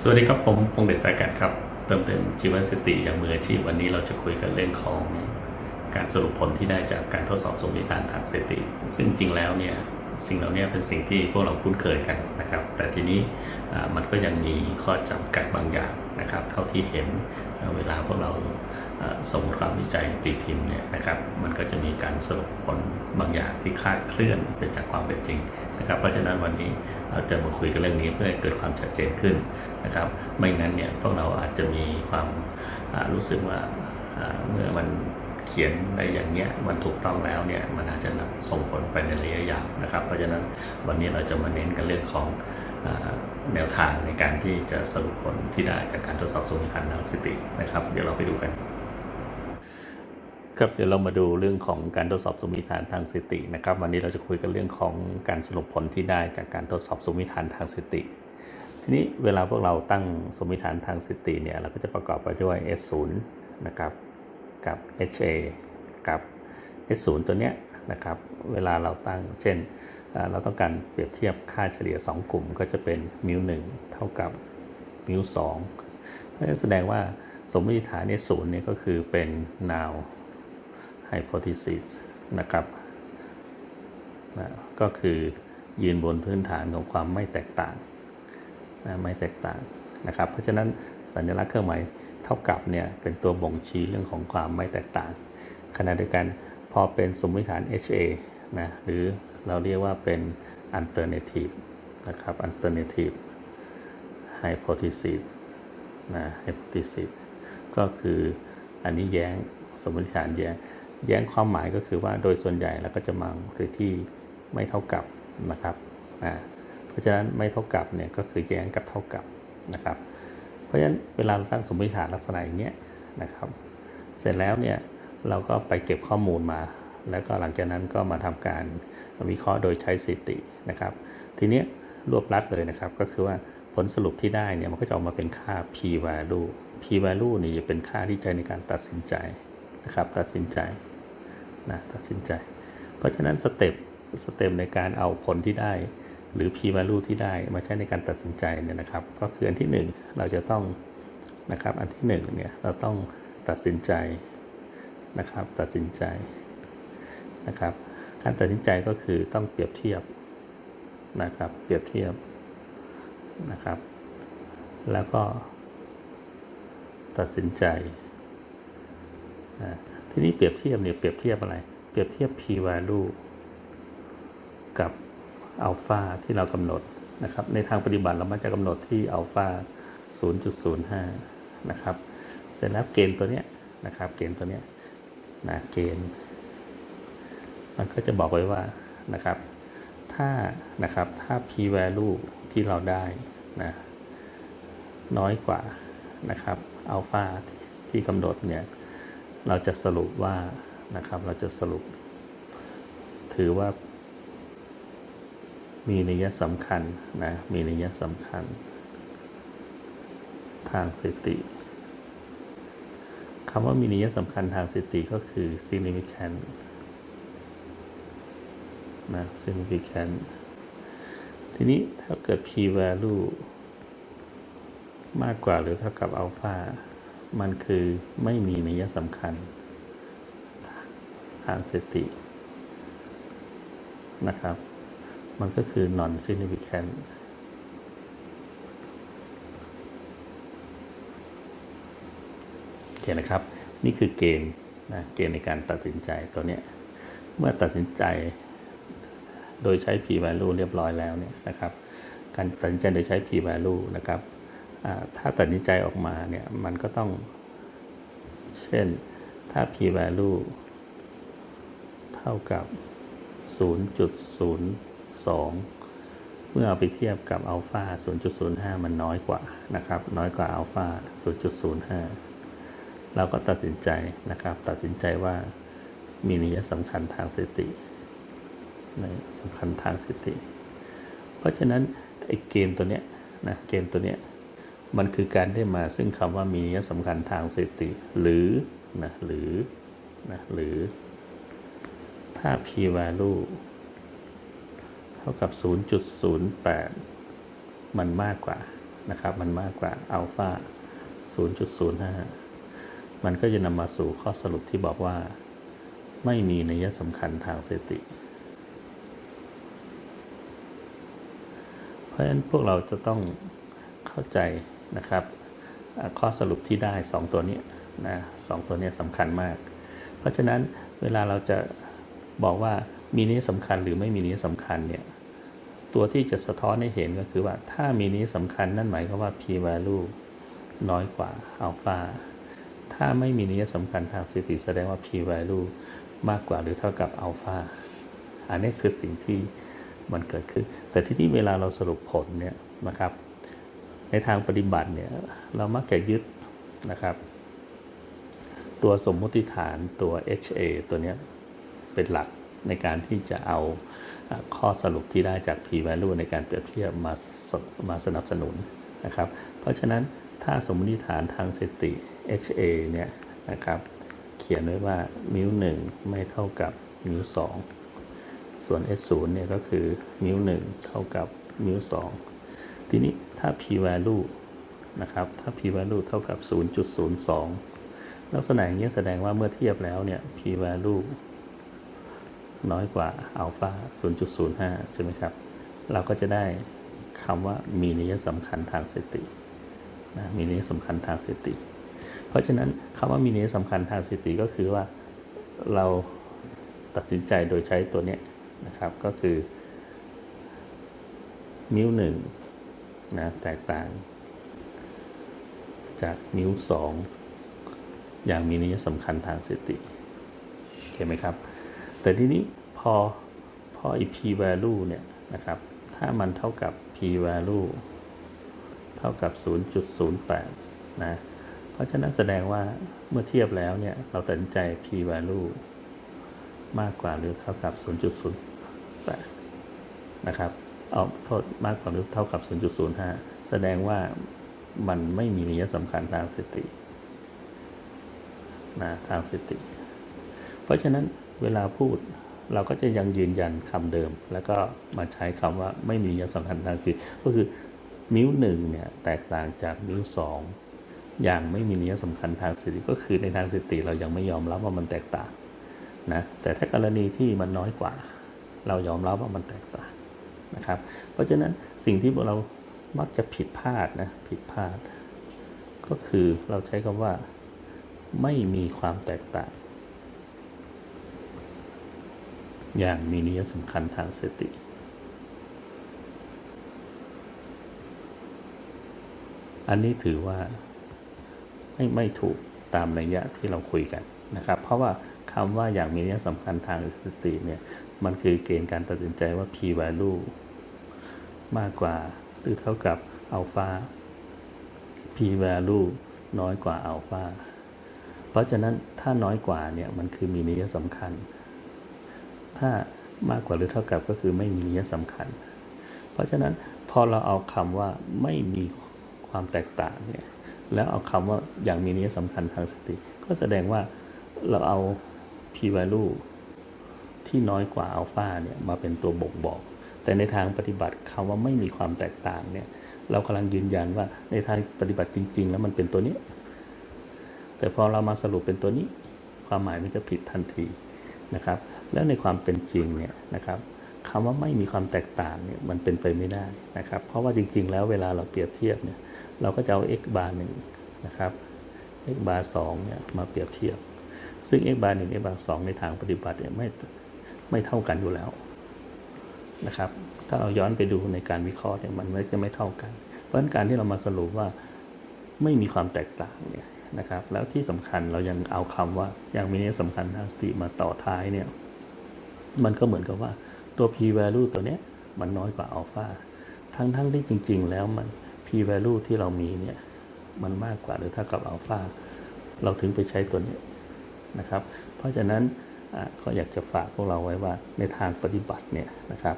สวัสดีครับผมพงเดชสายการครับเติมเต็มชีวสติอย่างมืออาชีพวันนี้เราจะคุยกันเรื่องของการสรุปผลที่ได้จากการทดสอบสมมติฐานทางสติ ซึ่งจริงแล้วเนี่ยสิ่งเหล่านี้เป็นสิ่งที่พวกเราคุ้นเคยกันนะครับ แต่ทีนี้มันก็ยังมีข้อจำกัดบางอย่าง นะครับเท่าที่เห็นเวลาพวกเราส่งความวิจัยตีพิมพ์เนี่ยนะครับมันก็จะมีการสรุปผลบางอย่างที่คลาดเคลื่อนไปจากความเป็นจริงนะครับเพราะฉะนั้นวันนี้เราจะมาคุยกันเรื่องนี้เพื่อให้เกิดความชัดเจนขึ้นนะครับไม่งั้นเนี่ยพวกเราอาจจะมีความรู้สึกว่าเมื่อมันเขียนในอย่างเนี้ยมันถูกต้องแล้วเนี่ยมันอาจจะส่งผลไปในระยะยาวนะครับ เพราะฉะนั้นวันนี้เราจะมาเน้นกันเรื่องของ แนวทางในการที่จะสรุปผลที่ได้จากการทดสอบสมมติฐานทางสตินะครับ เดี๋ยวเราไปดูกัน ครับเดี๋ยวเรามาดูเรื่องของการทดสอบสมมติฐานทางสตินะครับ วันนี้เราจะคุยกันเรื่องของการสรุปผลที่ได้จากการทดสอบสมมติฐานทางสติ ทีนี้เวลาพวกเราตั้งสมมติฐานทางสติเนี่ยเราก็จะประกอบไปด้วย S0 นะครับกับ HA กับ S0 ตัวเนี้ยนะครับเวลาเราตั้งเช่น เราต้องการเปรียบเทียบค่าเฉลี่ย 2 กลุ่มก็จะเป็นมิว1เท่ากับมิว2เพราะฉะแสดงว่าสมมติฐาน S0 เนี่ยก็คือเป็น now hypothesis นะครับนะก็คือยืนบนพื้นฐานของความไม่แตกต่างนะไม่แตกต่างนะครับ เพราะฉะนั้นสัญลักษณ์เครื่องหมายเท่ากับเนี่ยเป็นตัวบ่งชี้เรื่องของความไม่แตกต่างขณะเดียวกัน พอเป็นสมมติฐาน HA นะหรือเราเรียกว่าเป็น alternative นะครับ alternative hypothesis นะ hypothesis ก็คืออันนี้แย้งสมมติฐานแย้งแย้งความหมายก็คือว่าโดยส่วนใหญ่เราก็จะมองโดยที่ไม่เท่ากับนะครับอ่าเพราะฉะนั้นไม่เท่ากับเนี่ยก็คือแย้งกับเท่ากับนะครับ เพราะฉะนั้นเวลาเราตั้งสมมติฐานลักษณะอย่างเงี้ยนะครับ เสร็จแล้วเนี่ย เราก็ไปเก็บข้อมูลมา แล้วก็หลังจากนั้นก็มาทำการวิเคราะห์โดยใช้สถิตินะครับ ทีนี้รวบลัดเลยนะครับ ก็คือว่าผลสรุปที่ได้เนี่ยมันก็จะออกมาเป็นค่า p value p value นี่จะเป็นค่าที่ใช้ในการตัดสินใจนะครับ ตัดสินใจนะตัดสินใจ เพราะฉะนั้นสเต็ปสเต็ปในการเอาผลที่ได้ หรือ p value ที่ได้มาใช้ในการตัดสินใจเนี่ยนะครับ ก็คืออันที่หนึ่งเราจะต้องนะครับ อันที่หนึ่งเนี่ยเราต้องตัดสินใจ นะครับ ตัดสินใจนะครับ การตัดสินใจก็คือต้องเปรียบเทียบนะครับ เปรียบเทียบนะครับ แล้วก็ตัดสินใจนะทีนี้เปรียบเทียบเนี่ยเปรียบเทียบอะไร เปรียบเทียบ p value กับอัลฟาที่เรากำหนดนะครับ ในทางปฏิบัติเรามักจะกำหนดที่อัลฟา0.05 นะครับ เสร็จแล้วเกณฑ์ตัวเนี้ยนะครับ เกณฑ์ตัวเนี้ย นะเกณฑ์ มันก็จะบอกไว้ว่านะครับ ถ้านะครับถ้า p value ที่เราได้นะน้อยกว่านะครับอัลฟาที่กำหนดเนี่ยเราจะสรุปว่านะครับเราจะสรุป ถือว่า มีนัยสำคัญนะมีนัยสำคัญ ทางสถิติ คำว่ามีนัยสำคัญทางสติก็คือ significant นะ significant ทีนี้ถ้าเกิด p value มากกว่าหรือเท่ากับอัลฟามันคือไม่มีนัยสำคัญ ทางสตินะครับ มันก็คือ non significant โอ เคนะครับ นี่คือเกณฑ์นะเกณฑ์ในการตัดสินใจตัวเนี้ยเมื่อตัดสินใจโดยใช้ p value เรียบร้อยแล้วเนี่ยนะครับ การตัดสินใจโดยใช้ p value นะครับถ้าตัดสินใจออกมาเนี่ยมันก็ต้อง เช่นถ้า p value เท่ากับ 0.02 เมื่อเอาไปเทียบกับอัลฟา0.05 มันน้อยกว่านะครับ น้อยกว่าอัลฟา0.05 เราก็ตัดสินใจนะครับ ตัดสินใจว่ามีนัยสำคัญทางสติในสำคัญทางสติ เพราะฉะนั้นไอ้เกณฑ์ตัวเนี้ยนะเกณฑ์ตัวเนี้ยมันคือการได้มาซึ่งคำว่ามีนัยสำคัญทางสติ หรือนะหรือนะหรือถ้า p value เท่ากับ 0.08 มันมากกว่านะครับ มันมากกว่าอัลฟา0.05 มันก็จะนำมาสู่ข้อสรุปที่บอกว่า ไม่มีนัยสำคัญทางสติ เพราะฉะนั้นพวกเราจะต้องเข้าใจนะครับ ข้อสรุปที่ได้ 2 ตัวนี้นะสองตัวนี้สำคัญมาก เพราะฉะนั้นเวลาเราจะบอกว่ามีนี้สำคัญหรือไม่มีนี้สำคัญเนี่ยตัวที่จะสะท้อนให้เห็นก็คือว่าถ้ามีนี้สำคัญนั่นหมายความว่า p value น้อยกว่าอัลฟา ถ้าไม่มีนี้สำคัญทางสถิติแสดงว่า p value มากกว่าหรือเท่ากับอัลฟาอันนี้คือสิ่งที่มันเกิดขึ้น แต่ที่นี่เวลาเราสรุปผลเนี่ยนะครับ ในทางปฏิบัติเนี่ยเรามักจะยึดนะครับ ตัวสมมติฐานตัว HA ตัวเนี้ยเป็นหลักในการที่จะเอาข้อสรุปที่ได้จาก p value ในการเปรียบเทียบมาสมาสนับสนุนนะครับ เพราะฉะนั้นถ้าสมมติฐานทางสถิติ HA เนี่ยนะครับ เขียนไว้ว่ามิวหนึ่งไม่เท่ากับมิวสองส่วน S0 เนี่ยก็คือมิวหนึ่งเท่ากับมิวสองทีนี้ถ้า p value นะครับ ถ้า p value เท่ากับ 0.02 ลักษณะอย่างนี้แสดงว่าเมื่อเทียบแล้วเนี่ย p value น้อยกว่าอัลฟา0.05 ใช่ไหมครับ เราก็จะได้คำว่ามีนัยสำคัญทางสถิตินะมีนัยสำคัญทางสถิติ เพราะฉะนั้นคำว่ามีนัยสำคัญทางสถิติก็คือว่าเราตัดสินใจโดยใช้ตัวนี้นะครับก็คือ นิ้วหนึ่งนะแตกต่าง จากนิ้วสองอย่างมีนัยสำคัญทางสถิติโอเคไหมครับ แต่ทีนี้พอพอไอ p value เนี่ยนะครับ ถ้ามันเท่ากับ p value เท่ากับ 0.08 นะ เพราะฉะนั้นแสดงว่าเมื่อเทียบแล้วเนี่ย เราตัดสินใจ p value มากกว่าหรือเท่ากับ 0.08 นะครับ เอาโทษมากกว่าหรือเท่ากับ 0.05 แสดงว่ามันไม่มีนัยสำคัญทางสตินะทางสติ เพราะฉะนั้นเวลาพูดเราก็จะยังยืนยันคำเดิม แล้วก็มาใช้คำว่าไม่มีนัยสำคัญทางสติก็คือนิ้วหนึ่งเนี่ยแตกต่างจากนิ้วสอง อย่างไม่มีนัยสำคัญทางสถิติก็คือในทางสถิติเรายังไม่ยอมรับว่ามันแตกต่างนะแต่ถ้ากรณีที่มันน้อยกว่า เรายอมรับว่ามันแตกต่างนะครับ เพราะฉะนั้นสิ่งที่พวกเรามักจะผิดพลาดนะผิดพลาด ก็คือเราใช้คำว่าไม่มีความแตกต่าง อย่างมีนัยสำคัญทางสถิติอันนี้ถือว่า ไม่ไม่ถูกตามนัยะที่เราคุยกันนะครับ เพราะว่าคำว่าอย่างมีนัยสำคัญทางสถิติเนี่ยมันคือเกณฑ์การตัดสินใจว่า p value มากกว่าหรือเท่ากับอัลฟา p value น้อยกว่าอัลฟาเพราะฉะนั้นถ้าน้อยกว่าเนี่ยมันคือมีนัยสำคัญ ถ้ามากกว่าหรือเท่ากับก็คือไม่มีนัยสำคัญ เพราะฉะนั้นพอเราเอาคำว่าไม่มีความแตกต่างเนี่ย แล้วเอาคำว่าอย่างมีนัยสำคัญทางสติ ก็แสดงว่าเราเอา p value ที่น้อยกว่าอัลฟาเนี่ยมาเป็นตัวบ่งบอก แต่ในทางปฏิบัติคำว่าไม่มีความแตกต่างเนี่ยเรากำลังยืนยันว่าในทางปฏิบัติจริง ๆ แล้วมันเป็นตัวนี้ แต่พอเรามาสรุปเป็นตัวนี้ ความหมายมันจะผิดทันทีนะครับ แล้วในความเป็นจริงเนี่ยนะครับคำว่าไม่มีความแตกต่างเนี่ยมันเป็นไปไม่ได้นะครับ เพราะว่าจริง ๆ แล้วเวลาเราเปรียบเทียบเนี่ย เราก็จะเอา x bar หนึ่งนะครับ x bar สองเนี่ยมาเปรียบเทียบ ซึ่ง x bar หนึ่ง x bar สองในทางปฏิบัติเนี่ยไม่ไม่เท่ากันอยู่แล้วนะครับ ถ้าเราย้อนไปดูในการวิเคราะห์เนี่ยมันไม่จะไม่เท่ากัน เพราะฉะนั้นการที่เรามาสรุปว่าไม่มีความแตกต่างเนี่ยนะครับ แล้วที่สำคัญเรายังเอาคำว่าอยังมีนัยสำคัญทางสติมาต่อท้ายเนี่ย มันก็เหมือนกับว่าตัว p value ตัวเนี้ยมันน้อยกว่าอัลฟาทั้งทั้งที่จริง ๆ แล้วมัน p value ที่เรามีเนี่ยมันมากกว่าหรือเท่ากับอัลฟาเราถึงไปใช้ตัวนี้นะครับ เพราะฉะนั้นก็อยากจะฝากพวกเราไว้ว่าในทางปฏิบัติเนี่ยนะครับ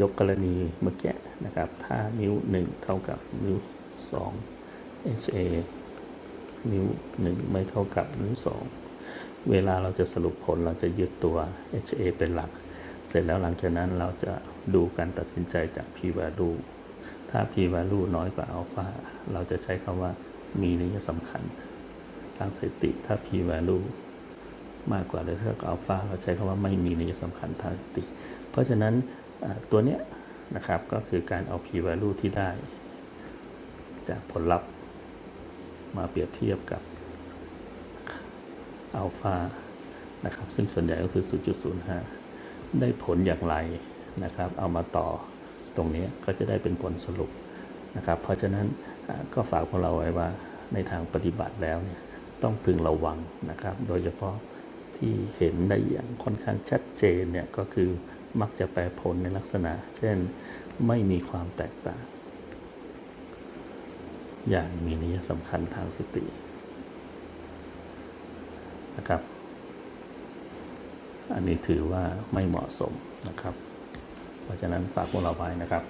ยกกรณีเมื่อกี้นะครับ ถ้านิ้ว 1 เท่ากับนิ้ว 2 HA นิ้ว 1 ไม่เท่ากับนิ้ว 2 เวลาเราจะสรุปผลเราจะยึดตัว HA เป็นหลัก เสร็จแล้วหลังจากนั้นเราจะดูการตัดสินใจจาก p value ถ้า p value น้อยกว่าอัลฟาเราจะใช้คำว่ามีนัยสำคัญทางสถิติถ้า p value มากกว่าหรือเท่ากับอัลฟาเราใช้คำว่าไม่มีนัยสำคัญทางสถิติ เพราะฉะนั้นตัวเนี้ยนะครับก็คือการเอา p value ที่ได้ จากผลลัพธ์มาเปรียบเทียบกับอัลฟานะครับซึ่งส่วนใหญ่ก็คือ 0.05 ได้ผลอย่างไรนะครับ เอามาต่อ ตรงนี้ก็จะได้เป็นผลสรุปนะครับ เพราะฉะนั้นก็ฝากพวกเราไว้ว่าในทางปฏิบัติแล้วเนี่ยต้องพึงระวังนะครับ โดยเฉพาะที่เห็นได้อย่างค่อนข้างชัดเจนเนี่ยก็คือมักจะแปรผลในลักษณะ เช่นไม่มีความแตกต่าง อย่างมีนัยสำคัญทางสตินะครับ อันนี้ถือว่าไม่เหมาะสมนะครับ เพราะฉะนั้นฝากพวกเราไว้นะครับ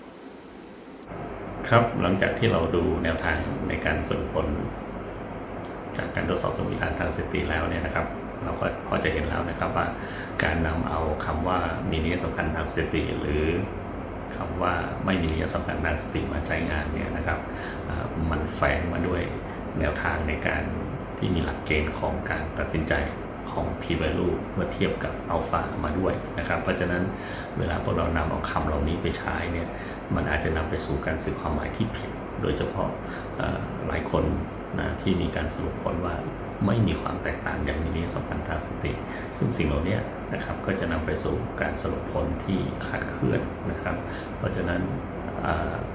ครับหลังจากที่เราดูแนวทางในการสรุปผล จากการทดสอบสมมติฐานทางสติแล้วเนี่ยนะครับ เราก็พอจะเห็นแล้วนะครับว่าการนำเอาคำว่ามีนัยสำคัญทางสติหรือคำว่าไม่มีนัยสำคัญทางสติมาใช้งานเนี่ยนะครับมันแฝงมาด้วยแนวทางในการที่มีหลักเกณฑ์ของการตัดสินใจ ของ p value เมื่อเทียบกับ alpha มาด้วยนะครับ เพราะฉะนั้นเวลาพวกเรานำเอาคำเหล่านี้ไปใช้เนี่ยมันอาจจะนำไปสู่การสื่อความหมายที่ผิด โดยเฉพาะหลายคนนะที่มีการสรุปผลว่า ไม่มีความแตกต่างอย่างมีนัยสำคัญทางสติ ซึ่งสิ่งเหล่านี้นะครับก็จะนำไปสู่การสรุปผลที่คาดเคลื่อนนะครับ เพราะฉะนั้น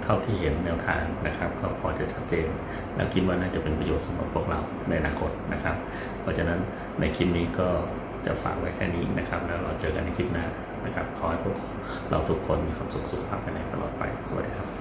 เท่าที่เห็นแนวทางนะครับก็พอจะชัดเจน แล้วคิดว่าน่าจะเป็นประโยชน์สำหรับพวกเราในอนาคตนะครับ เพราะฉะนั้นในคลิปนี้ก็จะฝากไว้แค่นี้นะครับ แล้วเราเจอกันในคลิปหน้านะครับ ขอให้พวกเราทุกคนมีความสุขสุขภาพภายในตลอดไป สวัสดีครับ